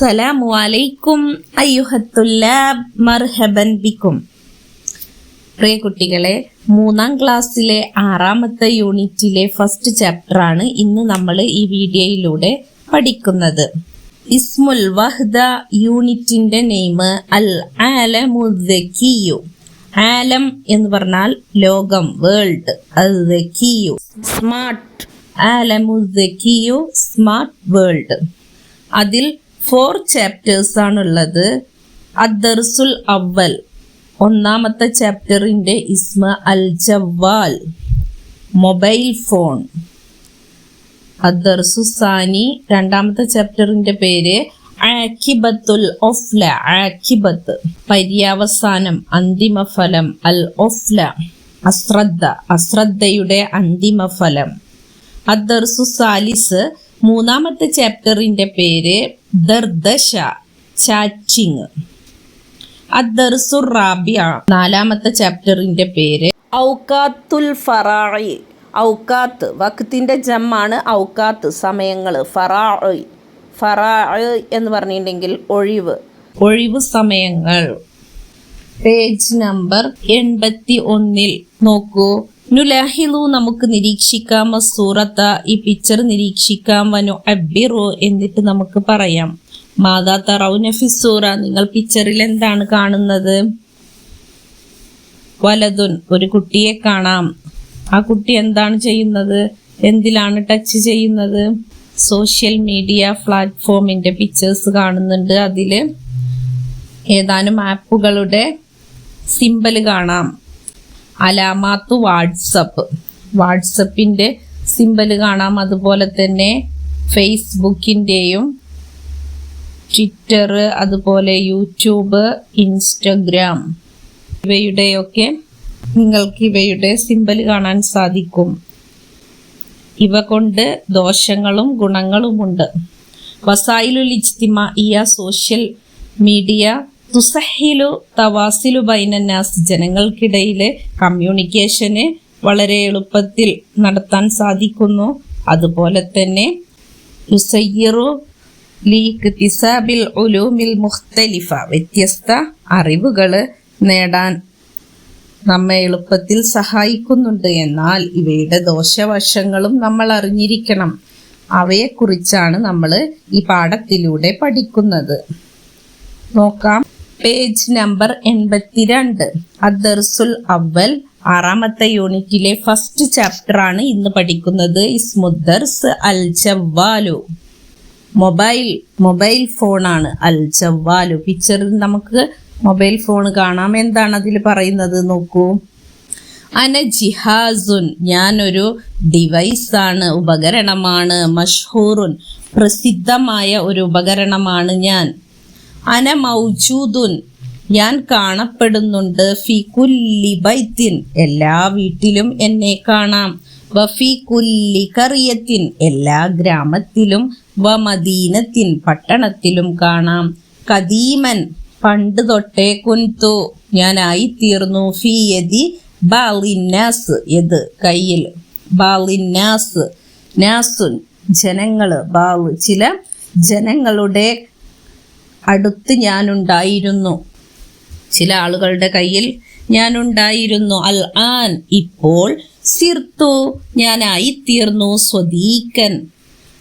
അസ്സലാമു അലൈക്കും മർഹബൻ ബിക്കും. പ്രിയ കുട്ടികളെ മൂന്നാം ക്ലാസ്സിലെ ആറാമത്തെ യൂണിറ്റിലെ ഫസ്റ്റ് ചാപ്റ്ററാണ് ഇന്ന് നമ്മൾ ഈ വീഡിയോയിലൂടെ പഠിക്കുന്നത്. ഇസ്മുൽ വഹ്ദ യൂണിറ്റിന്റെ നെയിം അൽ ആലമുദ്ദക്കിയു ആലം എന്ന് പറഞ്ഞാൽ ലോകം വേൾഡ് അത് സ്മാർട്ട് ആലമുദ്ദക്കിയു സ്മാർട്ട് വേൾഡ്. അതിൽ ഫോർ ചാപ്റ്റേഴ്സ് ആണുള്ളത്. അദ്ദർസുൽ അവൽ ഒന്നാമത്തെ ചാപ്റ്ററിന്റെ ഇസ്മ അൽ ജവാൽ മൊബൈൽ ഫോൺ. അദ്ദർസു സാനി. രണ്ടാമത്തെ ചാപ്റ്ററിന്റെ പേര് ആക്കിബത്തുൽ ഒഫ്ല ആക്കിബത്ത് പര്യവസാനം അന്തിമ ഫലം അൽ ഒഫ്ല. അശ്രദ്ധ അശ്രദ്ധയുടെ അന്തിമ ഫലം അദ്ദർസു സാലിസ്. മൂന്നാമത്തെ ചാപ്റ്ററിന്റെ പേര് ദർദശ ചാച്ചിങ്. അദ്ദർസുർ റാബിയ നാലാമത്തെ ചാപ്റ്ററിന്റെ പേര് ഔക്കാത്തുൽ ഫറായി ഔക്കാത്ത് വക്തിന്റെ ജമ്മാണ് ഔക്കാത്ത് സമയങ്ങൾ. ഫറായി ഫറായി എന്ന് പറഞ്ഞിട്ടുണ്ടെങ്കിൽ ഒഴിവ്. ഒഴിവ് സമയങ്ങൾ. പേജ് നമ്പർ എൺപത്തി ഒന്നിൽ നോക്കൂ. നുലാഹിലു നമുക്ക് നിരീക്ഷിക്കാം സൂറത്ത ഈ പിക്ചർ നിരീക്ഷിക്കാം വനു അബിറു എന്നിട്ട് നമുക്ക് പറയാം. മാതാ തറൗനഫിസൂറ നിങ്ങൾ പിക്ചറിൽ എന്താണ് കാണുന്നത്? വലതുൻ ഒരു കുട്ടിയെ കാണാം. ആ കുട്ടി എന്താണ് ചെയ്യുന്നത്? എന്തിലാണ് ടച്ച് ചെയ്യുന്നത്? സോഷ്യൽ മീഡിയ പ്ലാറ്റ്ഫോമിന്റെ പിക്ചേഴ്സ് കാണുന്നുണ്ട്. അതിൽ ഏതാനും ആപ്പുകളുടെ സിമ്പൽ കാണാം. അലാമാത്തു വാട്സപ്പ്. വാട്സപ്പിന്റെ സിമ്പൽ കാണാം. അതുപോലെ തന്നെ ഫേസ്ബുക്കിന്റെയും ട്വിറ്റർ അതുപോലെ യൂട്യൂബ് ഇൻസ്റ്റഗ്രാം ഇവയുടെയൊക്കെ നിങ്ങൾക്ക് ഇവയുടെ സിമ്പൽ കാണാൻ സാധിക്കും. ഇവ കൊണ്ട് ദോഷങ്ങളും ഗുണങ്ങളുമുണ്ട്. വസായിലുൽ ഇജ്തിമ ഇയ സോഷ്യൽ മീഡിയ തുസഹിലു തവാസിലു ബൈനന്നാസ് ജനങ്ങൾക്കിടയിലെ കമ്മ്യൂണിക്കേഷന് വളരെ എളുപ്പത്തിൽ നടത്താൻ സാധിക്കുന്നു. അതുപോലെ തന്നെ ഉലൂമിൽ മുഖ്തലിഫ വ്യത്യസ്ത അറിവുകൾ നേടാൻ നമ്മെ എളുപ്പത്തിൽ സഹായിക്കുന്നുണ്ട്. എന്നാൽ ഇവയുടെ ദോഷവശങ്ങളും നമ്മൾ അറിഞ്ഞിരിക്കണം. അവയെക്കുറിച്ചാണ് നമ്മൾ ഈ പാഠത്തിലൂടെ പഠിക്കുന്നത്. നോക്കാം. പേജ് നമ്പർ എൺപത്തിരണ്ട്. അദർസുൽ അവൽ ആറാമത്തെ യൂണിറ്റിലെ ഫസ്റ്റ് ചാപ്റ്റർ ആണ് ഇന്ന് പഠിക്കുന്നത്. ഇസ്മുദ്ദർസ് അൽ ചവ്വാലു മൊബൈൽ മൊബൈൽ ഫോണാണ് അൽ ചവ്വാലു പിക്ചറിൽ നമുക്ക് മൊബൈൽ ഫോൺ കാണാം. എന്താണ് അതിൽ പറയുന്നത് നോക്കൂ. അന ജിഹാസുൻ ഞാനൊരു ഡിവൈസാണ് ഉപകരണമാണ്. മഷ്ഹൂറുൻ പ്രസിദ്ധമായ ഒരു ഉപകരണമാണ് ഞാൻ. അന മൗജൂദുൻ ഞാൻ കാണപ്പെടുന്നുണ്ട്. ഫി കുല്ലി ബൈത്തിൻ എല്ലാ വീട്ടിലും എന്നെ കാണാം. വഫി കുല്ലി കറിയത്തിൻ എല്ലാ ഗ്രാമത്തിലും വ മദീനത്തിൻ പട്ടണത്തിലും കാണാം. കദീമൻ പണ്ട് തൊട്ടേ കുൻതു ഞാനായി തീർന്നു. ഫി യതി ബാലിന്നാസ് യത് കയ്യിൽ. ബാലിന്നാസ് നാസുൻ ജനങ്ങൾ ബാൽ ചില ജനങ്ങളുടെ അടുത്ത് ഞാനുണ്ടായിരുന്നു. ചില ആളുകളുടെ കയ്യിൽ ഞാനുണ്ടായിരുന്നു. അൽ ആൻ ഇപ്പോൾ സിർത്തു. ഞാനായി തീർന്നു സ്വദീക്കൻ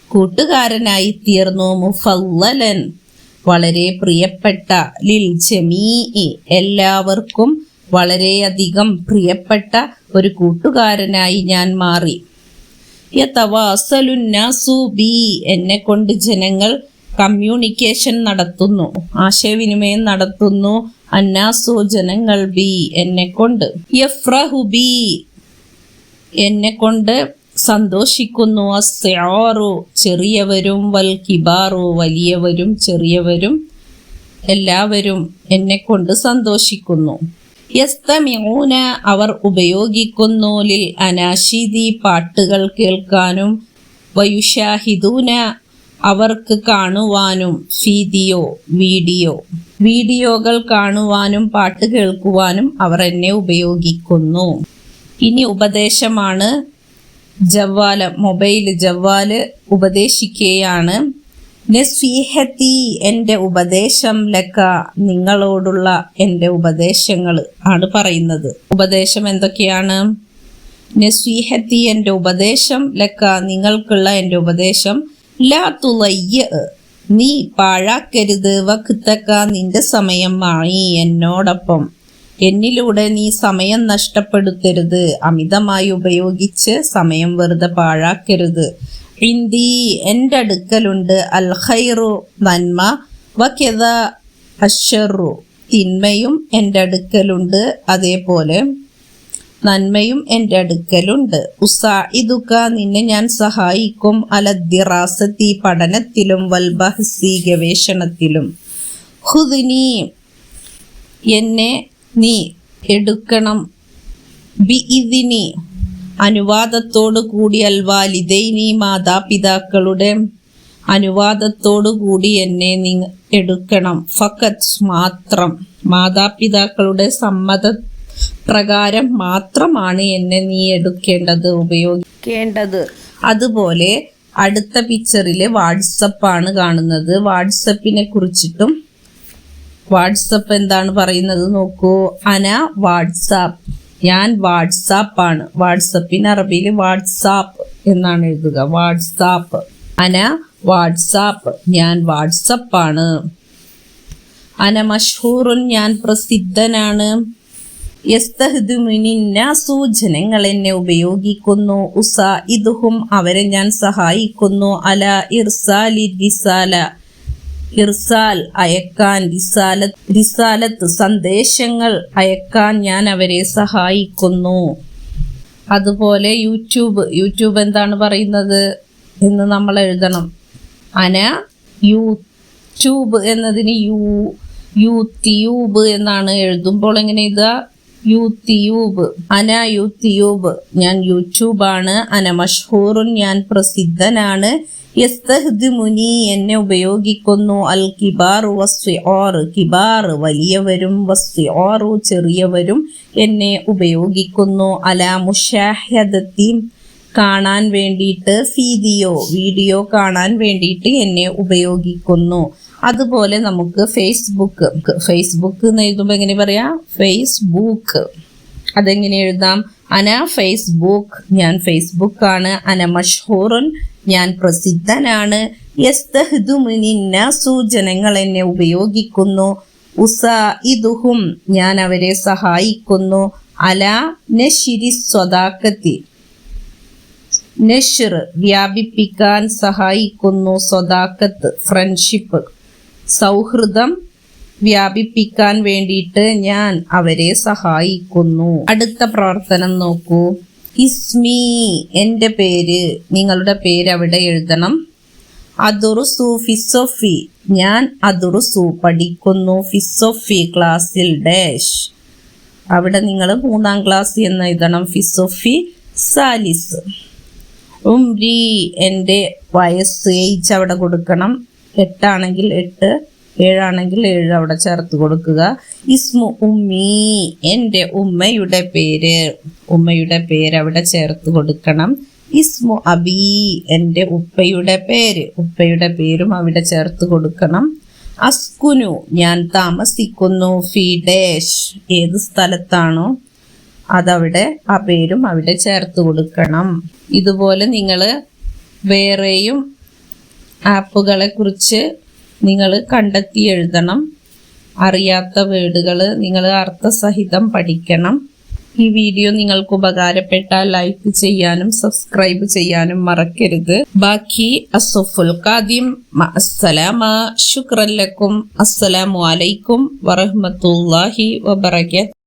കൂട്ടുകാരനായി തീർന്നു മുഫല്ലൻ വളരെ പ്രിയപ്പെട്ട ലിൽ ജമീ എല്ലാവർക്കും വളരെയധികം പ്രിയപ്പെട്ട ഒരു കൂട്ടുകാരനായി ഞാൻ മാറി. ബി. എന്നെ കൊണ്ട് ജനങ്ങൾ കമ്മ്യൂണിക്കേഷൻ നടത്തുന്നു. ആശയവിനിമയം നടത്തുന്നു. അന്നാസു ജനങ്ങൾ ബി എന്നെ കൊണ്ട്. യഫ്രഹു ബി എന്നെ കൊണ്ട് സന്തോഷിക്കുന്നു. അസ്യാറു ചെറിയവരും. വൽ കിബാറു വലിയവരും ചെറിയവരും. എല്ലാവരും എന്നെ കൊണ്ട് സന്തോഷിക്കുന്നു. യസ്തമ്യൂന അവർ ഉപയോഗിക്കുന്നു. ലിൽ അനാശീതി പാട്ടുകൾ കേൾക്കാനും. വയുഷാഹിദൂന അവർക്ക് കാണുവാനും സീതിയോ വീഡിയോ. വീഡിയോകൾ കാണുവാനും പാട്ട് കേൾക്കുവാനും അവർ എന്നെ ഉപയോഗിക്കുന്നു. ഇനി ഉപദേശമാണ് ജവ്വാൽ മൊബൈൽ ജവ്വാൽ ഉപദേശിക്കുകയാണ്. നസ്വീഹത്തി എന്റെ ഉപദേശം ലക്ക നിങ്ങളോടുള്ള എന്റെ ഉപദേശങ്ങൾ ആണ് പറയുന്നത്. ഉപദേശം എന്തൊക്കെയാണ്? നസ്വീഹത്തി എന്റെ ഉപദേശം ലക്ക നിങ്ങൾക്കുള്ള എന്റെ ഉപദേശം നീ പാഴാക്കരുത്. വക്തക്ക നിന്റെ സമയം മായി എന്നോടൊപ്പം. എന്നിലൂടെ നീ സമയം നഷ്ടപ്പെടുത്തരുത്. അമിതമായി ഉപയോഗിച്ച് സമയം വെറുതെ പാഴാക്കരുത്. ഇന്തി എന്റെ അടുക്കലുണ്ട്. അൽ ഖൈറു നന്മ. വക്കെത അഷറു തിന്മയും എന്റെ അടുക്കലുണ്ട്. അതേപോലെ നന്മയും എന്റെ അടുക്കലുണ്ട്. ഉസാ ഇതുക നിന്നെ ഞാൻ സഹായിക്കും. അലദ്ദിറാസത്തി പഠനത്തിലും വൽബഹസി ഗവേഷണത്തിലും. ഹുദിനി എന്നെ നീ എടുക്കണം. ബി ഇതിനി അനുവാദത്തോടു കൂടി അൽവാലിദൈനി മാതാപിതാക്കളുടെ അനുവാദത്തോടു കൂടി എന്നെ നീ എടുക്കണം. ഫക്കത്ത് മാത്രം. മാതാപിതാക്കളുടെ സമ്മത പ്രകാരം മാത്രമാണ് എന്നെ നീ എടുക്കേണ്ടത് ഉപയോഗിക്കേണ്ടത്. അതുപോലെ അടുത്ത പിക്ചറിൽ വാട്സപ്പാണ് കാണുന്നത്. വാട്സപ്പിനെ കുറിച്ചിട്ടും വാട്സപ്പ് എന്താണ് പറയുന്നത് നോക്കൂ. അന വാട്സാപ്പ് ഞാൻ വാട്സാപ്പ് ആണ്. വാട്സപ്പിന് അറബിയിൽ വാട്സാപ്പ് എന്നാണ് എഴുതുക. വാട്സാപ്പ് അന വാട്സാപ്പ് ഞാൻ വാട്സപ്പ് ആണ്. അന മഷ്ഹൂറുൻ ഞാൻ പ്രസിദ്ധനാണ്. ജനങ്ങൾ എന്നെ ഉപയോഗിക്കുന്നു. ഉസ ഇതുഹും അവരെ ഞാൻ സഹായിക്കുന്നു. അല ഇർസാലി റിസാല ഇർസാൽ അയക്കാൻ റിസാലത്ത് സന്ദേശങ്ങൾ അയക്കാൻ ഞാൻ അവരെ സഹായിക്കുന്നു. അതുപോലെ യൂട്യൂബ് യൂട്യൂബ് എന്താണ് പറയുന്നത് എന്ന് നമ്മൾ എഴുതണം. അന യൂട്യൂബ് എന്നതിന് യൂ യൂട്യൂബ് എന്നാണ് എഴുതുമ്പോൾ എങ്ങനെ എഴുതുക? യൂട്യൂബ് അന യൂത്തിയൂബ്. ഞാൻ യൂട്യൂബാണ്. അന മഷ്ഹൂറുൻ ഞാൻ പ്രസിദ്ധനാണ്. യസ്തഹ്ദിമുനി എന്നെ ഉപയോഗിക്കുന്നു. അൽ കിബാർ വസ്വിആർ കിബാർ വലിയവരും വസ്വിആറു ചെറിയവരും എന്നെ ഉപയോഗിക്കുന്നു. അല മുഷാഹദത്തി കാണാൻ വേണ്ടിയിട്ട് ഫീദിയോ വീഡിയോ കാണാൻ വേണ്ടിയിട്ട് എന്നെ ഉപയോഗിക്കുന്നു. അതുപോലെ നമുക്ക് ഫേസ്ബുക്ക് ഫേസ്ബുക്ക് എന്ന് എഴുതുമ്പോൾ എങ്ങനെ പറയാം? ഫേസ്ബുക്ക് അതെങ്ങനെ എഴുതാം? അന ഫേസ്ബുക്ക് ഞാൻ ഫേസ്ബുക്കാണ് അന മഷ്ഹൂറുൻ. ഞാൻ പ്രസിദ്ധനാണ്. ജനങ്ങൾ എന്നെ ഉപയോഗിക്കുന്നു. ഉസ ഇതുഹും ഞാൻ അവരെ സഹായിക്കുന്നു. അല നഷിരി സ്വതാക്കത്തി നഷിർ വ്യാപിപ്പിക്കാൻ സഹായിക്കുന്നു സ്വതാക്കത്ത് ഫ്രണ്ട്ഷിപ്പ് സൗഹൃദം വ്യാപിപ്പിക്കാൻ വേണ്ടിയിട്ട് ഞാൻ അവരെ സഹായിക്കുന്നു. അടുത്ത പ്രവർത്തനം നോക്കൂ. ഇസ്മി എന്റെ പേര് നിങ്ങളുടെ പേര് അവിടെ എഴുതണം അതുറുസു ഫിസോഫി. ഞാൻ അതുറുസു പഠിക്കുന്നു. ഫിസോഫി ക്ലാസ്സിൽ ഡാഷ്. അവിടെ നിങ്ങൾ മൂന്നാം ക്ലാസ് എന്ന് എഴുതണം. ഫിസോഫി സാലിസ്. ഉംരി എന്റെ വയസ്സ് ഏജ് അവിടെ കൊടുക്കണം. എട്ടാണെങ്കിൽ എട്ട് ഏഴാണെങ്കിൽ ഏഴ് അവിടെ ചേർത്ത് കൊടുക്കുക. ഇസ്മു ഉമ്മി എന്റെ ഉമ്മയുടെ പേര്. ഉമ്മയുടെ പേര് അവിടെ ചേർത്ത് കൊടുക്കണം. ഇസ്മു അബി എന്റെ ഉപ്പയുടെ പേര്. ഉപ്പയുടെ പേരും അവിടെ ചേർത്ത് കൊടുക്കണം. അസ്കുനു ഞാൻ താമസിക്കുന്നു. ഫിഡേഷ് ഏത് സ്ഥലത്താണോ അതവിടെ ആ പേരും അവിടെ ചേർത്ത് കൊടുക്കണം. ഇതുപോലെ നിങ്ങൾ വേറെയും ആപ്പുകളെ കുറിച്ച് നിങ്ങൾ കണ്ടെത്തി എഴുതണം. അറിയാത്ത വേർഡുകൾ നിങ്ങൾ അർത്ഥസഹിതം പഠിക്കണം. ഈ വീഡിയോ നിങ്ങൾക്ക് ഉപകാരപ്പെട്ടാൽ ലൈക്ക് ചെയ്യാനും സബ്സ്ക്രൈബ് ചെയ്യാനും മറക്കരുത്. ബാക്കി അസുഫുൽ ഖാദിം അസ്സലാമ ശുക്രല്ലക്കും അസ്സലാമു അലൈക്കും വറഹ്മത്തുള്ളാഹി വബറകാത്ത്